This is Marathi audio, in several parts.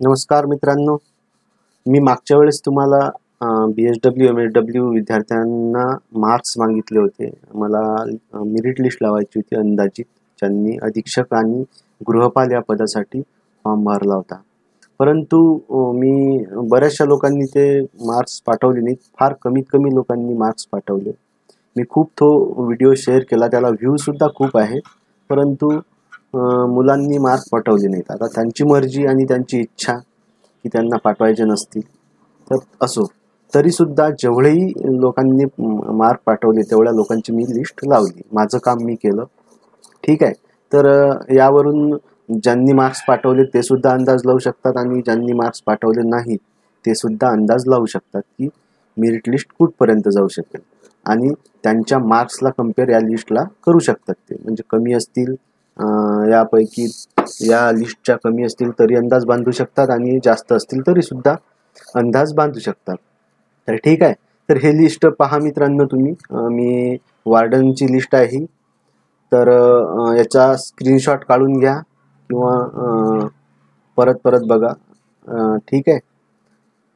नमस्कार मित्रांनो. मी मागच्या वेळेस तुम्हाला B H W M H W विद्यार्थ्यांना मार्क्स मागितले होते. मला मेरिट लिस्ट लावायची होती अंदाजित. ज्यांनी अधीक्षक आणि गृहपाल या पदासाठी फॉर्म भरला होता. परंतु मी बऱ्याचशा लोकांनी ते मार्क्स पाठवले नाहीत. फार कमीत कमी लोकांनी मार्क्स पाठवले. मी खूप तो व्हिडिओ शेअर केला. त्याला व्ह्यूसुद्धा खूप आहे. परंतु मुलांनी मार्क पाठवले नाहीत. आता त्यांची मर्जी आणि त्यांची इच्छा की त्यांना पाठवायचे नसतील. तर असो. तरीसुद्धा जेवढेही लोकांनी मार्क पाठवले तेवढ्या लोकांची मी लिस्ट लावली. माझं काम मी केलं. ठीक आहे. तर यावरून ज्यांनी मार्क्स पाठवले ते सुद्धा अंदाज लावू शकतात आणि ज्यांनी मार्क्स पाठवले नाहीत ते सुद्धा अंदाज लावू शकतात की मेरिट लिस्ट कुठपर्यंत जाऊ शकेल. आणि त्यांच्या मार्क्सला कंपेअर या लिस्टला करू शकतात ते. म्हणजे कमी असतील यापैकी या लिस्टच्या कमी असतील तरी अंदाज बांधू शकतात आणि जास्त असतील तरी सुद्धा अंदाज बांधू शकतात. तर ठीक आहे. तर हे लिस्ट पहा मित्रांनो तुम्ही. मी वार्डनची लिस्ट आहे ही. तर याचा स्क्रीनशॉट काढून घ्या किंवा परत परत बघा. ठीक आहे.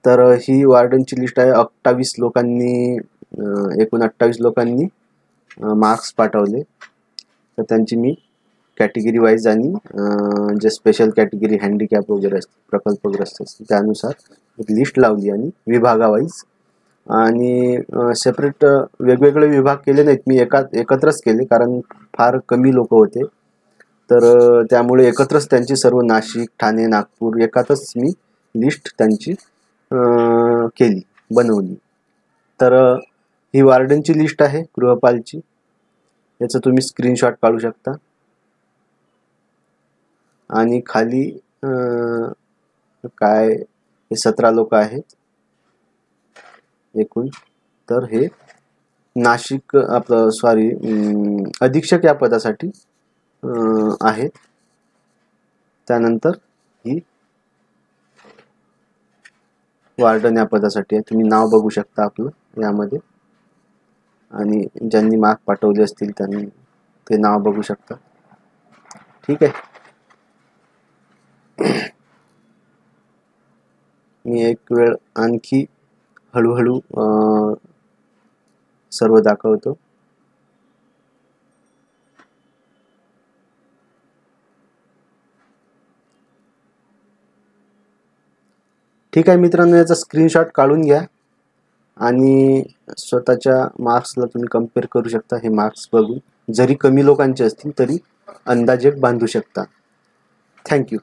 तर ही वार्डनची लिस्ट आहे. अठ्ठावीस लोकांनी एकूण अठ्ठावीस लोकांनी मार्क्स पाठवले. तर त्यांची मी कॅटेगरी वाईज आणि जे स्पेशल कॅटेगरी हँडिकॅप वगैरे असते प्रकल्पग्रस्त असते त्यानुसार एक लिस्ट लावली आणि विभागावाईज आणि सेपरेट वेगवेगळे विभाग केले नाहीत. मी एका एकत्रच केले कारण फार कमी लोक होते. तर त्यामुळे एकत्रच त्यांची सर्व नाशिक ठाणे नागपूर एकातच मी लिस्ट त्यांची केली बनवली. तर ही वार्डनची लिस्ट आहे गृहपालची. याचं तुम्ही स्क्रीनशॉट काढू शकता. आणि खाली काय हे सतरा लोक आहेत. एकूण. तर हे नाशिक आपलं सॉरी अधीक्षक या पदासाठी आहेत. त्यानंतर ही वार्डन या पदासाठी आहे. तुम्ही नाव बघू शकता आपलं यामध्ये. आणि ज्यांनी मार्क पाठवले असतील त्यांनी ते नाव बघू शकता. ठीक आहे. मी एक वेळ आणखी हळूहळू सर्व दाखवतो. ठीक आहे मित्रांनो याचा स्क्रीनशॉट काढून घ्या आणि स्वतःच्या मार्क्सला तुम्ही कंपेअर करू शकता हे मार्क्स बघून. जरी कमी लोकांचे असतील तरी अंदाजे बांधू शकता. थँक्यू